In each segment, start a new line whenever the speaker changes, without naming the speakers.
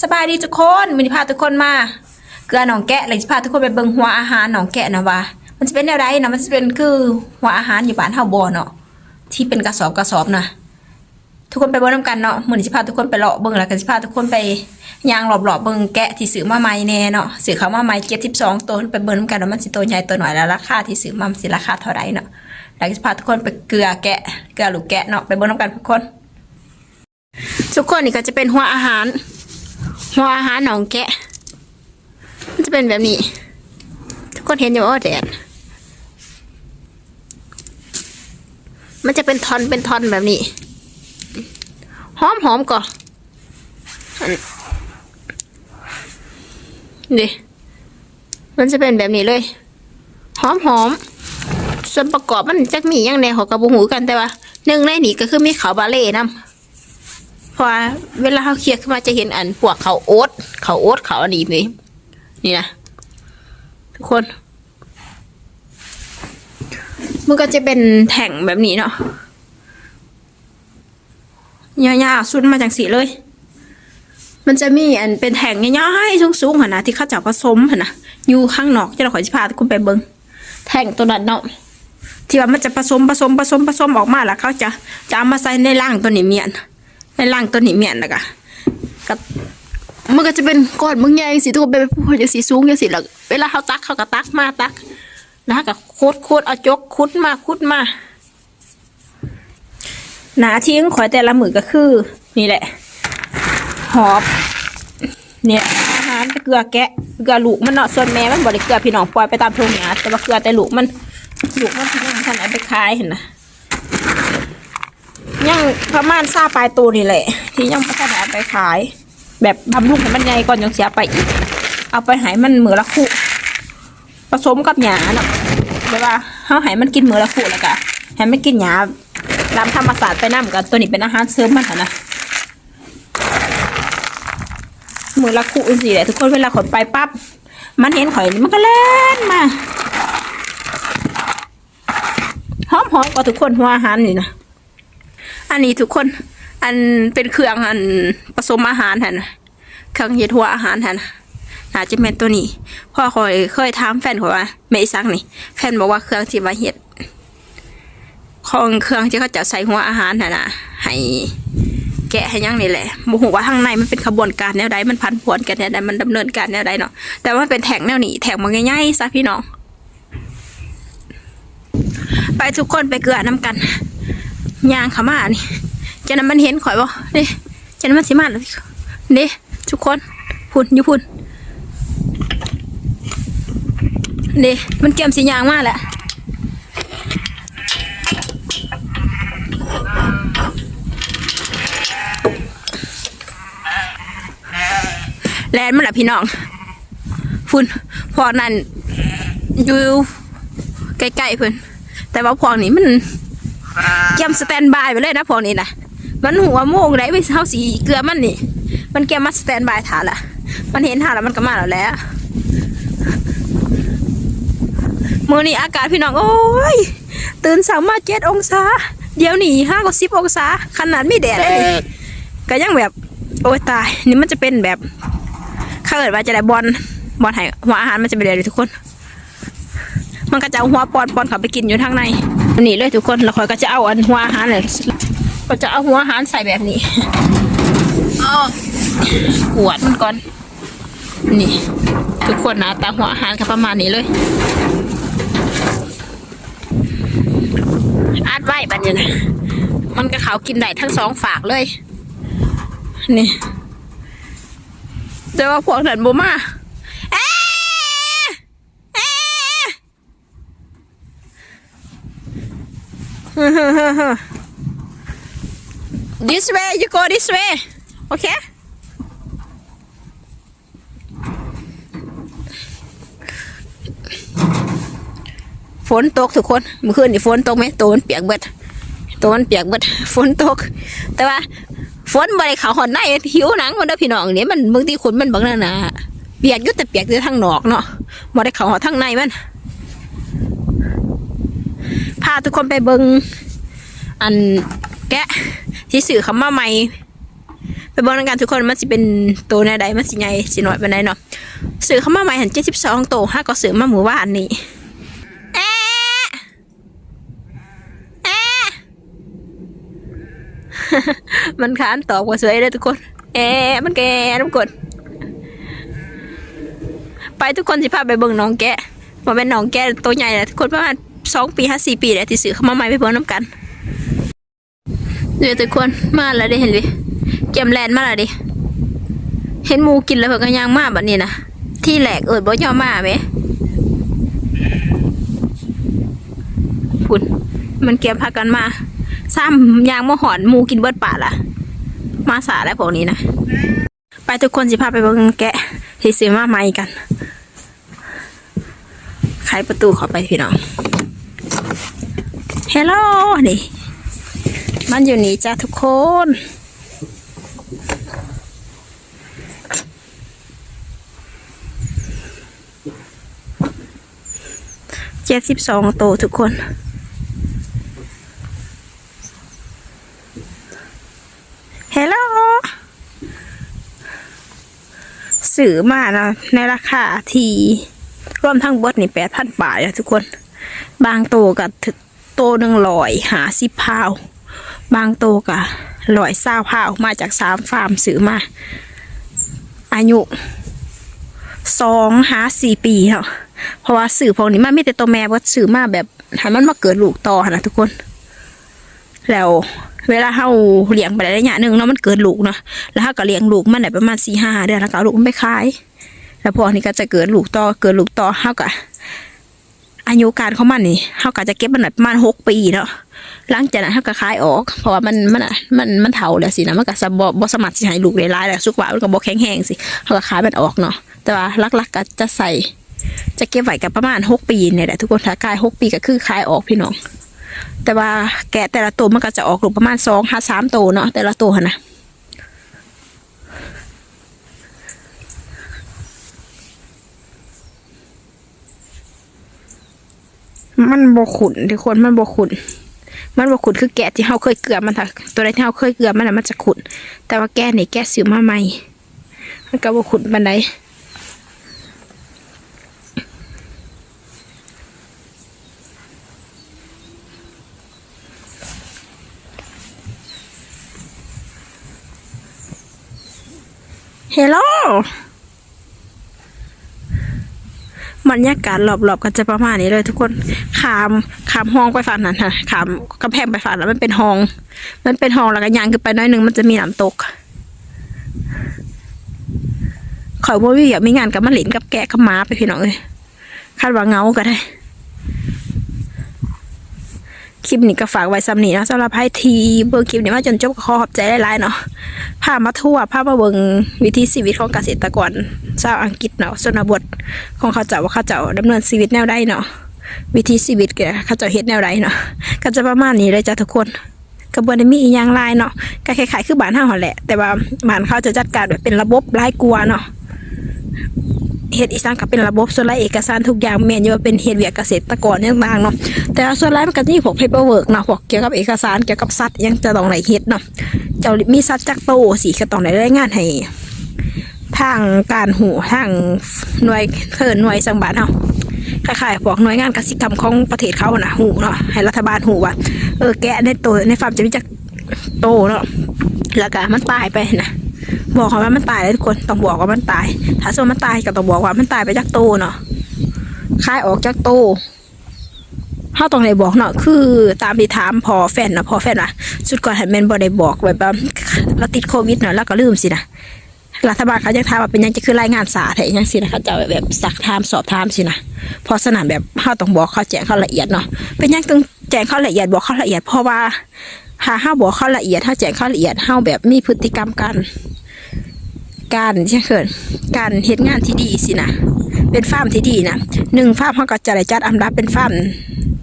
สบายดีทุกคนมินิพาทุกคนมาเกลือหนองแกะเลยจะพาทุกคนไปเบิ่งหัวอาหารหนองแกะนะว่ามันจะเป็นแนวใดนะมันจะเป็นคือหัวอาหารอยู่บ้านเฮาบ่เนาะที่เป็นกระสอบกระสอบนะทุกคนไปเบิ่งนํกันเนาะมือนี้สิพาทุกคนไปเลาะเบิ่งแล้วก็สิพาทุกคนไปยางรอบๆเบิ่งแกะที่ซื้อมาใหม่แน่เนาะซื้อเขามาใหม่72ตัวไปเบิ่งนํกันว่ามันสิตัวใหญ่ตัวหน้อยแล้วราคาที่ซื้อมามันสิราคาเท่าใดเนาะแล้วก็พาทุกคนไปเกลือแกะเกลือหลูกแกะเนาะไปเบิ่งนํกันทุกคน ทุกคนนี่ก็จะเป็นหัวอาหาร หัวอาหารหนองแกะ มันจะเป็นแบบนี้ ทุกคนเห็นอยู่ว่าแดดมันจะเป็นทอนเป็นทอนแบบนี้ หอมหอมก่อนดิมันจะเป็นแบบนี้เลย หอมหอม ส่วนประกอบมันจะมีอย่างแนวของกระบุหูกันแต่ว่าหนึ่งในนี้ก็คือมีขาวบาเล่นํเพ ราะว่าเวลาเขาเคี่ยวขึ้นมาจะเห็นอันพวกเขาโอ๊ตเขาโอ๊ตเขาอันนี้นี่นี่นะทุกคน มันก็จะเป็นแท่งแบบนี้เนาะยาวๆสุดมาจากสีเลย มันจะมีอันเป็นแท่งย่อยๆสูงๆหันนะที่เขาจะผสมหันนะอยู่ข้างนอกจะเราขอจะพาคุณไปเบิงแท่งตัวนั้นเนาะที่ว่ามันจะผสมผสมผสมผสมออกมาแล้วเขาจะจะเอามาใส่ในร่างตัวนี้เมียน ในร่างตัวนี้เมียนแล้วก็ก็มันก็จะเป็นก้อนมึงใหญ่สิทุกคนเป็นพูดอย่สีสูงอย่างสีแล้วเวลาเขาตักเขาก็ตักมาตักแล้วก็คุดคุดเอาจกคุดมาคุดมาหนาที่งข่อยแต่ละมือก็คือ นี่แหละ หอบ เนี่ยอาหารเกลือแกะเกลือลูกมันเนาะส่วนแม่มันบริเกลือพี่น้องปล่อยไปตามทุ่งหญ้าแต่ว่าเกลือแต่ลูกมันลูกมันที่ยังท่านเอาไปขายเห็นนะ ยังประมาณซาปลายตัวนี่แหละ ที่ยังพัฒนาไปขาย แบบบำรุงให้มันใหญ่ก่อนยังเสียไปอีก เอาไปหายมันมือละคู่ผสมกับหญ้าเนาะแบบว่าเฮาให้มันกินมือละคู่แล้วก็ให้มันกินหญ้าตามธรรมศาสตร์ไปน้ำกันตัวนี้เป็นอาหารเสริมมันหั่นนะมือละคู่จังซี่แหละทุกคนเวลาขนไปปั๊บมันเห็นข่อยนี่มันก็เล่นมาหอมๆกว่าทุกคนหัวอาหารนี่นะ อันนี้ทุกคน อันเป็นเครื่องอันผสมอาหารหันนะเครื่องเฮ็ดหัวอาหารหันน่ะน่าจะเป็นตัวนี้ พ่อคอยเคยถามแฟนเขาว่าแม่อีสักนี่แฟนบอกว่าเครื่องที่ว่าเฮ็ดของเครื่องที่เขาจะใส่หัวอาหารน่ะนะให้แกะให้ยังนี่แหละโมโหว่าข้างในมันเป็นขบวนการแนวใดมันพันผวนกันแนวใดมันดำเนินการแนวใดเนาะแต่ว่าเป็นแถงแนวนี้แถงมันง่ายๆซะพี่น้องไปทุกคนไปเกลือน้ำกัน ยางขามานี่จะนั้นมันเห็นข่อยบ่นี่จะนั้นมันสิมาแล้วนี่ทุกคนพุ่นอยู่พุ่นนี่มันเกี่ยมสียางมากแหละแลนมันแหละพี่น้องฝุ่นพอนั่นอยู่ใกล้ๆเพิ่นแต่ว่าพวกนี้มัน เกมสแตนบายไปเลยนะพวกนี้นะมันหัวโมงได้ไปเท่าสีเกลือมันนี่ มันเกมมาสแตนบายถาละมันเห็นถาแล้วมันก็มาแล้วแหล้วมื่อนี้อากาศพี่น้องโอ้ย ตื่นสามารถเจ็ดองศา เดี๋ยวนี้ห้าก็สิบองศา ขนาดไม่แดดเลยนี่ก็ยังแบบ โอ้ยตาย นี่มันจะเป็นแบบ ข้าเกิดว่าจะได้บอลบอลไห้หัวอาหารมันจะเป็นอะไรทุกคน มันก็จะเอาหัวปอนปอนเขาไปกินอยู่ทางในนนี้เลยทุกคนแล้วคอยก็จะเอาอันหัวอาหารเลยก็จะเอาหัวอาหารใส่แบบนี้อ้อกวดมันก่อน นี่ ทุกคนนะตาหัวอาหารก็ประมาณนี้เลยอาดไว้บัดนี้นะมันก็เขากินได้ทั้งสองฝากเลย นี่แต่ว่าพวกนั้นบ่มาเอ๊ะเอ๊ะ this way you go this way okay ฝนตกทุกคนเมื่อคืนนี่ฝนตกไหมตัวมันเปียกเบิดตัวมันเปียกเบิดฝนตก แต่ว่าฝนบ่ได้เขาหอนในหิวหนังมันด้พี่น้องนี่ยมันบางทีขนมันบางนานาเปียกยู่แต่เปียกอยู่ทางนอกเนาะบ่ได้เขาหอทางในมันาทุกคนไปเบิงอันแกะที่สื่อคำมาใหม่ไปเบิงกันทุกคนมันสิเป็นตัวแนใดมันสิใหญ่สิน้อยเปานใดเนาะซื้อเข้ามาใหม่หัน72ตัวห้าก็ซื้อมาหมู่บ้านนี่แอะแอะมันขานตอบว่าสวยเลยทุกคนแอะมันแกทุกคนไปทุกคนสิพาไปเบิ่งน้องแกะว่าเป็นน้องแกะตัวใหญ่แหละทุกคนประมาณ สองปีห้าสี่ปีแหละที่ซื้อเข้ามาใหม่ไปเบิ่งน้ำกันเดี๋ยวทุกคนมาแล้วได้เห็นดิเกมแลนมาแล้วดิเห็นหมูกินแล้วเพิ่นก็ย่างมาแบบนี้นะที่แหลกเอิดบ่ยอมมาไหมพุ่นมันเก็บพากันมาซ้ำยางมาหอนหมูกินเบิดป่าละมาสาแล้วพวกนี้นะไปทุกคนสิพาไปเบิ่งแกะที่ซื้อมาใหม่กันไขประตูเข้าไปพี่น้อง ฮลโหลนี่ มันอยู่นี่จ้าทุกคน เจ็ดสิบสองโตวทุกคน เฮลโหลสื่อมานะในราคาที่รวมทั้งบดนี่แปดพันบาทอะทุกคน บางโตวกับ โตหนึ่งลอยหาสิบพาว บางโตวกับลอยเศร้าพาวมาจากสามฟาร์มซื้อมา อายุสองหาสี่ปีเนาะเพราะว่าสื่อพวกนี้มันไม่แต่ตัวแม่ว่าสื่อมาแบบให้มันมาเกิดลูกต่อนะทุกคน แล้วเวลาเฮาเลี้ยงไปได้ระยะหนึ่งเนาะมันเกิดลูกเนาะแล้วเฮาก็เลี้ยงลูกมันได้ประมาณสี่ห้าเดือนแล้วก็ลูกมันไปขาย แล้วพอนี้ก็จะเกิดลูกต่อเกิดลูกต่อเฮาก็ อายุการของมันนี่เฮาก็จะเก็บมันได้ประมาณหกปีเนาะหลังจากนั้นเฮาก็ขายออก เพราะว่ามันมันอะมันมันเฒ่าแล้วสินะมันก็สบบ่สามารถสิให้ลูกได้หลายแล้วสุขภามันก็บ่แข็งแรงสิเฮาก็ขายมันออกเนาะแต่ว่าลักๆก็จะใส่ จะเก็บไว้กับประมาณหกปีเนี่ยแหละทุกคนถ้ากายหกปีก็คือขายออกพี่น้องแต่ว่าแกะแต่ละตัวมันก็จะออกลูกประมาณสองห้าสามตัวเนาะแต่ละตัวนะ มันบกขุนทุกคนมันบกขุนมันบกขุนคือแกะที่เราเคยเกลือมันค่ะตัวใดที่เราเคยเกลือมันน่ะมันจะขุนแต่ว่าแกะนี่แกะซื้อมาใหม่มันก็บกขุนบันไดเฮลโล บรรยากาศรอบๆก็จะประมาณนี้เลยทุกคนขามขามห้องไปฝั่งนั้นค่ะขามกระแพงไปฝั่งแล้วมันเป็นห้อง มันเป็นห้องแล้วก็ยางขึ้นไปน้อยหนึ่งมันจะมีน้ำตกขอยว่าวิอยากมีงานกับมะหลินกับแกะกับม้าไปพี่น้องเลยคาดว่าเงาก็ได้ ลิปนี้ก็ฝากไว้สำนีนะสำหรับให้ทีเบิ่งคลิปนี้มาจนจบขอขอบใจหลายๆเนาะพามาทั่วพามาเบิ่งวิถีชีวิตของเกษตรกรชาวอังกฤษเนาะชนบทของเขาเจ้าว่าเขาเจ้าดำเนินชีวิตแนวใดเนาะวิถีชีวิตแกเขาเจ้าเฮ็ดแนวใดเนาะก็จะประมาณนี้เลยจ้ะทุกคนกระบวนได้มีอีกอย่างหลายเนาะก็คล้ายๆคือบ้านเฮาหั่นแหละ แต่ว่าบ้านเขาจะจัดการแบบเป็นระบบหลายกว่าเนาะ เฮ็ดอีสานก็เป็นระบบส่วนรายเอกสารทุกอย่างแม่นอยู่ว่าเป็นเฮ็ดเวียกเกษตรกรต่างๆเนาะแต่ส่วนรายมันก็มีพวก paperwork เนาะพวกเกี่ยวกับเอกสารเกี่ยวกับสัตว์ยังจะต้องได้เฮ็ดเนาะเจ้ามีสัตว์จักโตสิก็ต้องได้รายงานให้ทางการหูทางหน่วยเพิ่นหน่วยสังบาลเฮาะคล้ายๆพวกหน่วยงานกสิกรรมของประเทศเขานะหูเนาะให้รัฐบาลหูว่าเออแกะในโตในฟาร์มจะมีจักโตเนาะแล้วก็มันตายไปนะ บอกเขาว่ามันตายเลยทุกคนต้องบอกว่ามันตาย ถ้าส่วนมันตายก็ต้องบอกว่ามันตายไปจากโตเนาะคายออกจากโตเขาต้องได้บอกเนาะคือตามที่ถามพอแฟนนะพอแฟนว่าสุดก่อนให้แมนบ่ได้บอกแบบว่าเราติดโควิดเนาะแล้วก็ลืมสินะรัฐบาลเขาจะถามว่าเป็นยังจะคือรายงานสาแท้ยังสินะเขาจะแบบสักถามสอบถามสินะพราะสนามแบบเขาต้องบอกเขาแจ้งเขาละเอียดเนาะเป็นยังต้องแจ้งเขาละเอียดบอกเขาละเอียดเพราะว่าหาเฮาบอกเขาละเอียดถ้าแจ้งเขาละเอียดเฮาแบบมีพฤติกรรมการ การเช่นเกินการเฮ็ดงานที่ดีสินะเป็นฟาร์มที่ดีนะหนึ่งฟาร์มเขาก็จะได้จัดอันดับเป็นฟาร์ม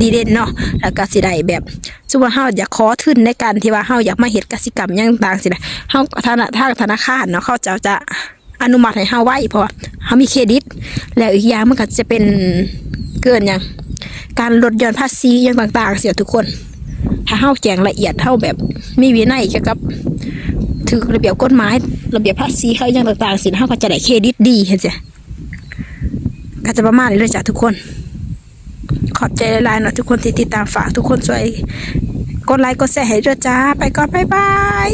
ดีเด่นเนาะแล้วก็สิได้แบบสมมติว่าเฮาอยากขอทุนในการที่ว่าเฮาอยากมาเฮ็ดกสิกรรมอย่างต่างสินะเฮาธนาทางธนาคารเนาะเขาจะจะอนุมัติให้เฮาไว้เพราะว่าเฮามีเครดิต แล้วอีกอย่างมันก็จะเป็นเกินอย่างการลดหย่อนภาษีอย่างต่าง ๆ เสียทุกคน ถ้าเฮาแจงละเอียดเฮาแบบมีวินัยเกี่ยวกับ ถือระเบียบกฎหมายระเบียบภาษีเขาอย่างต่างๆสินเฮาก็จะได้เครดิตดีเห็นจ้ะก็จะประมาณนี้เลยจ้ะทุกคน ขอบใจหลายๆเนาะทุกคนที่ติดตามฝากทุกคนช่วยกดไลค์กดแชร์ให้ด้วยจ้า ไปก่อนบ๊ายบาย